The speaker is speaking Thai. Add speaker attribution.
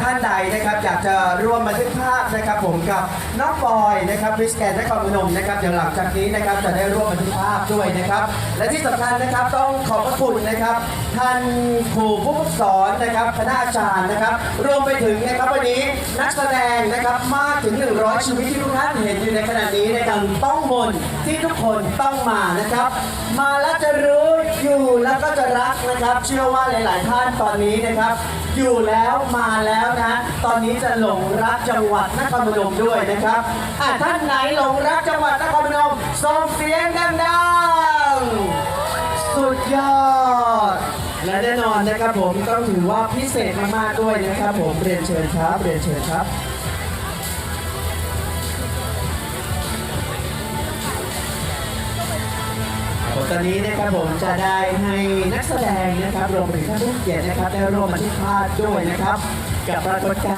Speaker 1: ท่านใดนะครับอยากจะร่วมบันทึกภาพนะครับ ผมกับน้องบอยนะครับริสแกนนครพนมนะครับเดี๋ยวหลังจากนี้นะครับจะได้ร่วมบันทึกภาพด้วยนะครับ และที่สำคัญนะครับต้องขอบพระคุณนะครับ ท่านครูผู้ฝึกสอนนะครับคณะอาจารย์นะครับรวมไปถึงนะครับวันนี้นักแสดงนะครับมากถึง 100 ชีวิตที่ทุกท่านเห็นอยู่ในขณะนี้ในะครับต้องมนต์ที่ทุกคนต้องมานะครับ มาแล้วจะรู้ นะครับ เชื่อว่าหลาย ๆ ท่านตอนนี้นะครับ อยู่แล้วมาแล้วนะ ตอนนี้จะหลงรักจังหวัดนครพนมด้วยนะครับอะท่านไหนหลงรักจังหวัดนครพนมส่งเสียงดังๆสุดยอด และแน่นอนนะครับผมต้องถือว่าพิเศษมาก ๆ ด้วยนะครับผมเรียนเชิญครับเรียนเชิญครับผมตอนนี้นะครับผมจะได้ให้ แสดงนะครับรวมไปถึงท่านผู้เกียรตินะครับได้ร่วมบันทึกภาพด้วยนะครับ กับปรากฏการณ์